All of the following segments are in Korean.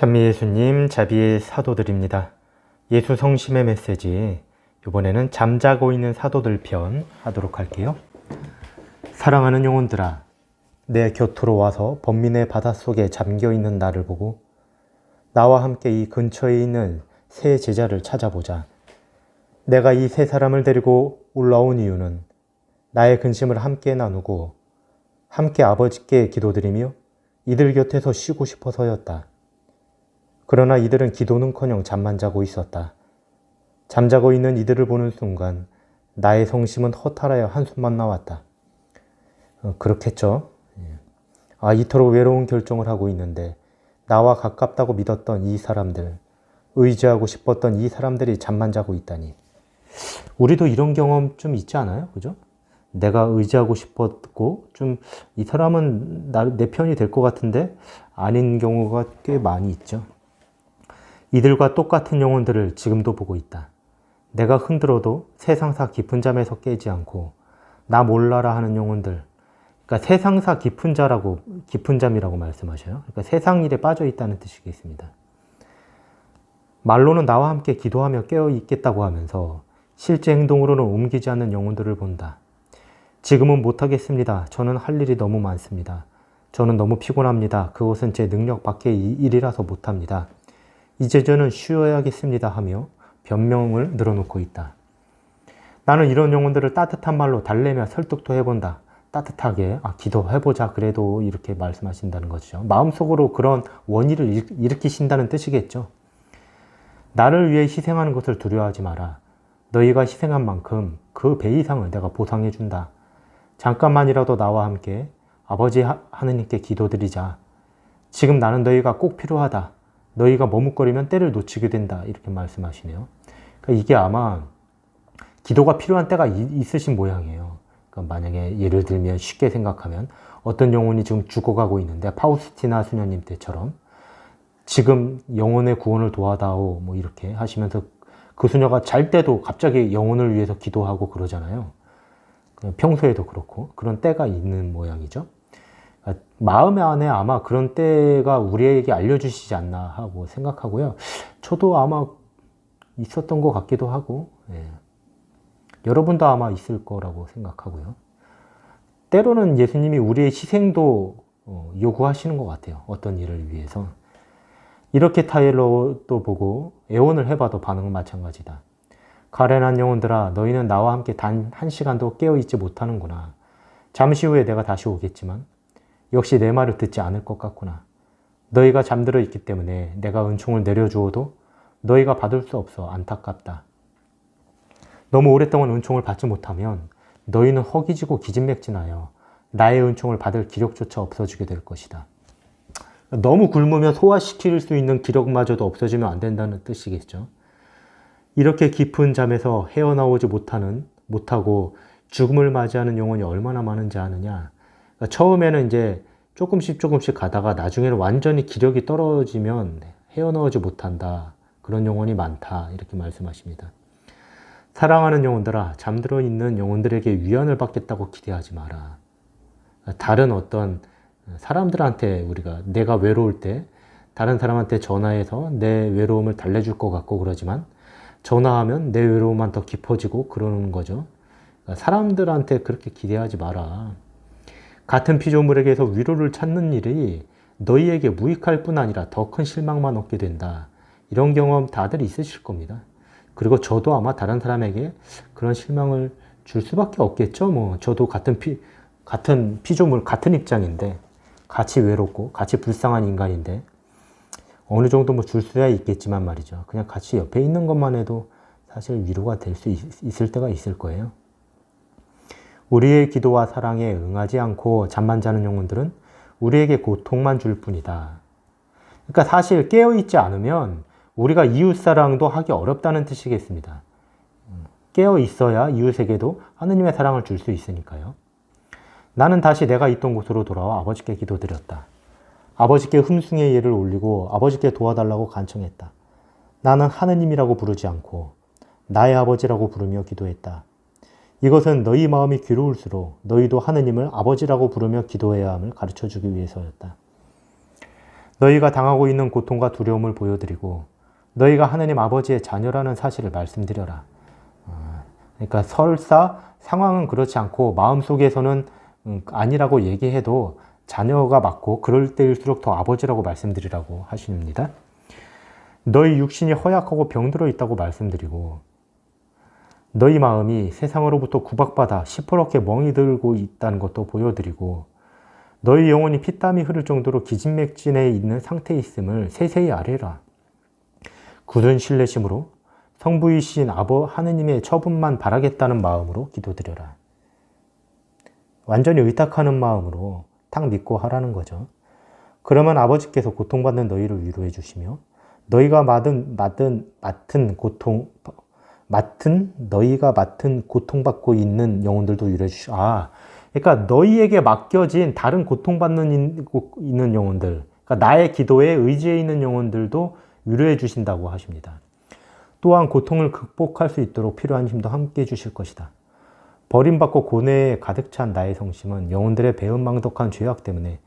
찬미 예수님 자비의 사도들입니다. 예수 성심의 메시지 이번에는 잠자고 있는 사도들 편 하도록 할게요. 사랑하는 영혼들아 내 곁으로 와서 번민의 바닷속에 잠겨 있는 나를 보고 나와 함께 이 근처에 있는 새 제자를 찾아보자. 내가 이 세 사람을 데리고 올라온 이유는 나의 근심을 함께 나누고 함께 아버지께 기도드리며 이들 곁에서 쉬고 싶어서였다. 그러나 이들은 기도는커녕 잠만 자고 있었다. 잠자고 있는 이들을 보는 순간 나의 성심은 허탈하여 한숨만 나왔다. 어, 그렇겠죠. 예. 아, 이토록 외로운 결정을 하고 있는데 나와 가깝다고 믿었던 이 사람들, 의지하고 싶었던 이 사람들이 잠만 자고 있다니. 우리도 이런 경험 좀 있지 않아요? 그죠? 내가 의지하고 싶었고, 좀 이 사람은 나, 내 편이 될 것 같은데 아닌 경우가 꽤 많이 있죠. 이들과 똑같은 영혼들을 지금도 보고 있다. 내가 흔들어도 세상사 깊은 잠에서 깨지 않고 나 몰라라 하는 영혼들. 그러니까 세상사 깊은 자라고 깊은 잠이라고 말씀하셔요. 그러니까 세상 일에 빠져 있다는 뜻이겠습니다. 말로는 나와 함께 기도하며 깨어 있겠다고 하면서 실제 행동으로는 옮기지 않는 영혼들을 본다. 지금은 못하겠습니다. 저는 할 일이 너무 많습니다. 저는 너무 피곤합니다. 그것은 제 능력 밖의 일이라서 못합니다. 이제 저는 쉬어야겠습니다 하며 변명을 늘어놓고 있다. 나는 이런 영혼들을 따뜻한 말로 달래며 설득도 해본다. 따뜻하게 아, 기도해보자 그래도 이렇게 말씀하신다는 거죠. 마음속으로 그런 원의를 일으키신다는 뜻이겠죠. 나를 위해 희생하는 것을 두려워하지 마라. 너희가 희생한 만큼 그 배 이상을 내가 보상해 준다. 잠깐만이라도 나와 함께 아버지 하느님께 기도드리자. 지금 나는 너희가 꼭 필요하다. 너희가 머뭇거리면 때를 놓치게 된다. 이렇게 말씀하시네요. 그러니까 이게 아마 기도가 필요한 때가 있으신 모양이에요. 그러니까 만약에 예를 들면 쉽게 생각하면 어떤 영혼이 지금 죽어가고 있는데 파우스티나 수녀님 때처럼 지금 영혼의 구원을 도와다오 뭐 이렇게 하시면서 그 수녀가 잘 때도 갑자기 영혼을 위해서 기도하고 그러잖아요. 평소에도 그렇고 그런 때가 있는 모양이죠. 마음 안에 아마 그런 때가 우리에게 알려주시지 않나 하고 생각하고요. 저도 아마 있었던 것 같기도 하고, 예. 여러분도 아마 있을 거라고 생각하고요. 때로는 예수님이 우리의 희생도 어, 요구하시는 것 같아요. 어떤 일을 위해서. 이렇게 타일러도 보고 애원을 해봐도 반응은 마찬가지다. 가련한 영혼들아 너희는 나와 함께 단 한 시간도 깨어있지 못하는구나. 잠시 후에 내가 다시 오겠지만 역시 내 말을 듣지 않을 것 같구나. 너희가 잠들어 있기 때문에 내가 은총을 내려주어도 너희가 받을 수 없어 안타깝다. 너무 오랫동안 은총을 받지 못하면 너희는 허기지고 기진맥진하여 나의 은총을 받을 기력조차 없어지게 될 것이다. 너무 굶으면 소화시킬 수 있는 기력마저도 없어지면 안 된다는 뜻이겠죠. 이렇게 깊은 잠에서 헤어나오지 못하는, 못하고 죽음을 맞이하는 영혼이 얼마나 많은지 아느냐. 그러니까 처음에는 이제 조금씩 조금씩 가다가 나중에는 완전히 기력이 떨어지면 헤어나오지 못한다. 그런 영혼이 많다. 이렇게 말씀하십니다. 사랑하는 영혼들아, 잠들어 있는 영혼들에게 위안을 받겠다고 기대하지 마라. 다른 어떤 사람들한테 우리가 내가 외로울 때 다른 사람한테 전화해서 내 외로움을 달래줄 것 같고 그러지만 전화하면 내 외로움만 더 깊어지고 그러는 거죠. 그러니까 사람들한테 그렇게 기대하지 마라. 같은 피조물에게서 위로를 찾는 일이 너희에게 무익할 뿐 아니라 더 큰 실망만 얻게 된다. 이런 경험 다들 있으실 겁니다. 그리고 저도 아마 다른 사람에게 그런 실망을 줄 수밖에 없겠죠. 뭐 저도 같은 피 같은 피조물 같은 입장인데 같이 외롭고 같이 불쌍한 인간인데 어느 정도 뭐 줄 수야 있겠지만 말이죠. 그냥 같이 옆에 있는 것만 해도 사실 위로가 될 수 있을 때가 있을 거예요. 우리의 기도와 사랑에 응하지 않고 잠만 자는 영혼들은 우리에게 고통만 줄 뿐이다. 그러니까 사실 깨어있지 않으면 우리가 이웃사랑도 하기 어렵다는 뜻이겠습니다. 깨어 있어야 이웃에게도 하느님의 사랑을 줄 수 있으니까요. 나는 다시 내가 있던 곳으로 돌아와 아버지께 기도드렸다. 아버지께 흠숭의 예를 올리고 아버지께 도와달라고 간청했다. 나는 하느님이라고 부르지 않고 나의 아버지라고 부르며 기도했다. 이것은 너희 마음이 괴로울수록 너희도 하느님을 아버지라고 부르며 기도해야 함을 가르쳐 주기 위해서였다. 너희가 당하고 있는 고통과 두려움을 보여드리고 너희가 하나님 아버지의 자녀라는 사실을 말씀드려라. 어, 그러니까 설사 상황은 그렇지 않고 마음속에서는 음, 아니라고 얘기해도 자녀가 맞고 그럴 때일수록 더 아버지라고 말씀드리라고 하십니다. 너희 육신이 허약하고 병들어 있다고 말씀드리고 너희 마음이 세상으로부터 구박받아 시퍼렇게 멍이 들고 있다는 것도 보여드리고 너희 영혼이 피땀이 흐를 정도로 기진맥진해 있는 상태에 있음을 세세히 아뢰라. 굳은 신뢰심으로 성부이신 아버 하느님의 처분만 바라겠다는 마음으로 기도드려라. 완전히 의탁하는 마음으로 탁 믿고 하라는 거죠. 그러면 아버지께서 고통받는 너희를 위로해 주시며 너희가 맡은 맡은 맡은 고통 맡은 너희가 맡은 고통받고 있는 영혼들도 위로해 주시. 아, 그러니까 너희에게 맡겨진 다른 고통받는 있는 영혼들, 그러니까 나의 기도에 의지해 있는 영혼들도 위로해 주신다고 하십니다. 또한 고통을 극복할 수 있도록 필요한 힘도 함께 주실 것이다. 버림받고 고뇌에 가득 찬 나의 성심은 영혼들의 배은망덕한 죄악 때문에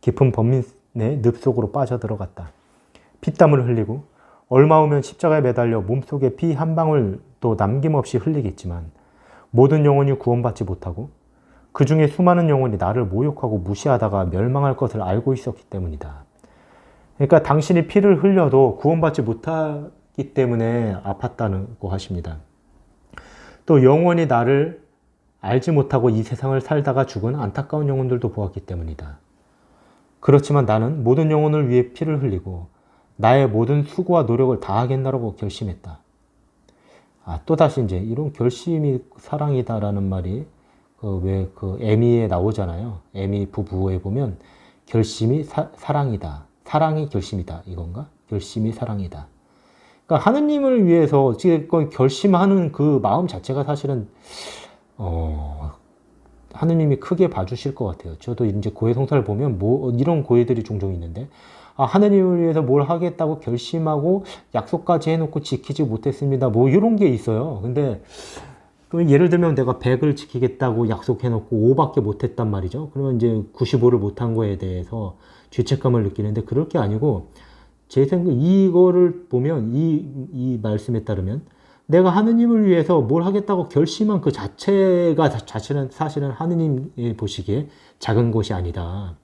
깊은 범민의 늪 속으로 빠져들어갔다. 피땀을 흘리고 얼마 후면 십자가에 매달려 몸속에 피 한 방울 도 남김없이 흘리겠지만 모든 영혼이 구원받지 못하고 그 중에 수많은 영혼이 나를 모욕하고 무시하다가 멸망할 것을 알고 있었기 때문이다. 그러니까 당신이 피를 흘려도 구원받지 못하기 때문에 아팠다고 하십니다. 또 영원히 나를 알지 못하고 이 세상을 살다가 죽은 안타까운 영혼들도 보았기 때문이다. 그렇지만 나는 모든 영혼을 위해 피를 흘리고 나의 모든 수고와 노력을 다하겠나라고 결심했다. 아, 또다시 이제 이런 결심이 사랑이다라는 말이 그 왜그 에미에 나오잖아요. 에미 부부에 보면 결심이 사, 사랑이다. 사랑이 결심이다. 이건가? 결심이 사랑이다. 그러니까 하느님을 위해서 지금 결심하는 그 마음 자체가 사실은 어, 하느님이 크게 봐주실 것 같아요. 저도 이제 고해 성사를 보면 뭐 이런 고해들이 종종 있는데 아, 하느님을 위해서 뭘 하겠다고 결심하고 약속까지 해놓고 지키지 못했습니다. 뭐 이런 게 있어요. 근데 또 예를 들면 내가 100을 지키겠다고 약속해놓고 5밖에 못했단 말이죠. 그러면 이제 95를 못한 거에 대해서 죄책감을 느끼는데 그럴 게 아니고 제 생각 이거를 보면 이, 이 말씀에 따르면 내가 하느님을 위해서 뭘 하겠다고 결심한 그 자체가 자체는 사실은 하느님이 보시기에 작은 것이 아니다.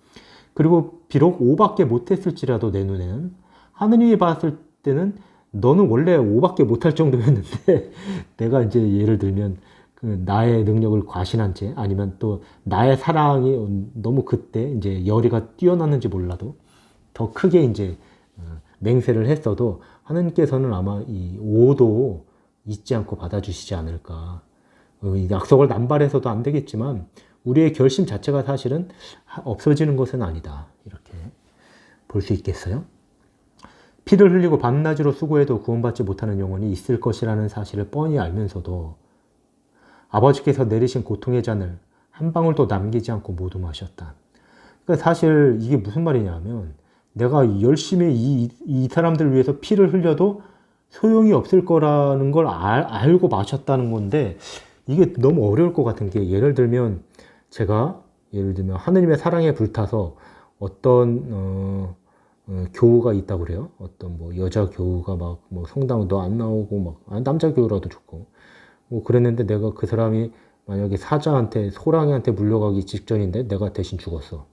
그리고 비록 5밖에 못했을지라도 내 눈에는 하느님이 봤을 때는 너는 원래 5밖에 못할 정도였는데 내가 이제 예를 들면 그 나의 능력을 과신한 채 아니면 또 나의 사랑이 너무 그때 이제 열이가 뛰어났는지 몰라도 더 크게 이제 어, 맹세를 했어도 하느님께서는 아마 이 5도 잊지 않고 받아주시지 않을까. 어, 약속을 남발해서도 안 되겠지만 우리의 결심 자체가 사실은 없어지는 것은 아니다. 이렇게 볼 수 있겠어요? 피를 흘리고 밤낮으로 수고해도 구원받지 못하는 영혼이 있을 것이라는 사실을 뻔히 알면서도 아버지께서 내리신 고통의 잔을 한 방울도 남기지 않고 모두 마셨다. 그러니까 사실 이게 무슨 말이냐면 내가 열심히 이, 이 사람들을 위해서 피를 흘려도 소용이 없을 거라는 걸 알, 알고 마셨다는 건데 이게 너무 어려울 것 같은 게 예를 들면 제가 예를 들면 하느님의 사랑에 불타서 어떤 어, 어, 교우가 있다고 그래요. 어떤 뭐 여자 교우가 막 뭐 성당도 안 나오고 막 아, 남자 교우라도 좋고 뭐 그랬는데 내가 그 사람이 만약에 사자한테 소랑이한테 물려가기 직전인데 내가 대신 죽었어.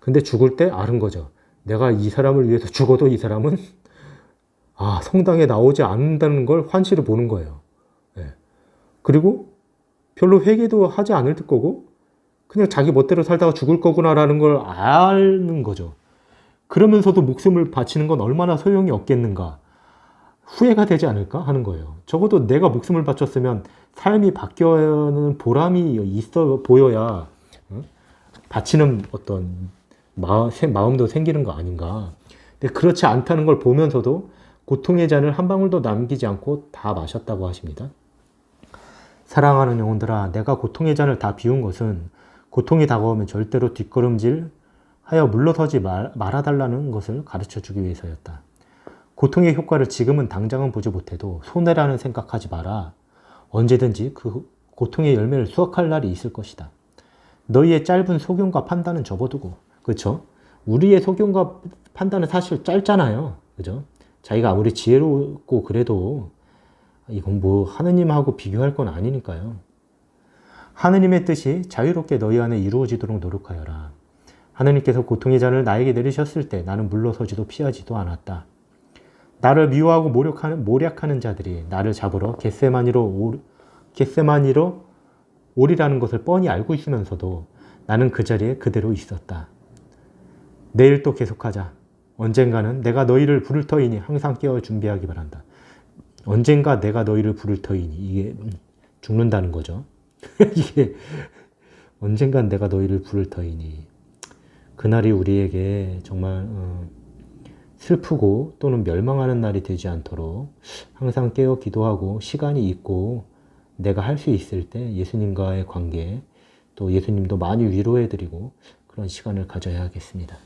근데 죽을 때 아는 거죠. 내가 이 사람을 위해서 죽어도 이 사람은 아 성당에 나오지 않는다는 걸 환시를 보는 거예요. 예. 그리고 별로 회개도 하지 않을 듯 거고 그냥 자기 멋대로 살다가 죽을 거구나라는 걸 아는 거죠. 그러면서도 목숨을 바치는 건 얼마나 소용이 없겠는가. 후회가 되지 않을까 하는 거예요. 적어도 내가 목숨을 바쳤으면 삶이 바뀌는 보람이 있어 보여야 어? 바치는 어떤 마음, 도 생기는 거 아닌가. 근데 그렇지 않다는 걸 보면서도 고통의 잔을 한 방울도 남기지 않고 다 마셨다고 하십니다. 사랑하는 영혼들아, 내가 고통의 잔을 다 비운 것은 고통이 다가오면 절대로 뒷걸음질 하여 물러서지 말, 말아달라는 것을 가르쳐 주기 위해서였다. 고통의 효과를 지금은 당장은 보지 못해도 손해라는 생각하지 마라. 언제든지 그 고통의 열매를 수확할 날이 있을 것이다. 너희의 짧은 소견과 판단은 접어두고, 그렇죠? 우리의 소견과 판단은 사실 짧잖아요. 그죠? 자기가 아무리 지혜롭고 그래도 이건 뭐 하느님하고 비교할 건 아니니까요. 하느님의 뜻이 자유롭게 너희 안에 이루어지도록 노력하여라. 하느님께서 고통의 잔을 나에게 내리셨을 때 나는 물러서지도 피하지도 않았다. 나를 미워하고 모략하는, 모략하는 자들이 나를 잡으러 겟세마니로 오, 겟세마니로 오리라는 것을 뻔히 알고 있으면서도 나는 그 자리에 그대로 있었다. 내일 또 계속하자. 언젠가는 내가 너희를 부를 터이니 항상 깨어 준비하기 바란다. 언젠가 내가 너희를 부를 터이니 이게 죽는다는 거죠. 이게 언젠간 내가 너희를 부를 터이니 그날이 우리에게 정말 어, 슬프고 또는 멸망하는 날이 되지 않도록 항상 깨어 기도하고 시간이 있고 내가 할 수 있을 때 예수님과의 관계 또 예수님도 많이 위로해드리고 그런 시간을 가져야 하겠습니다.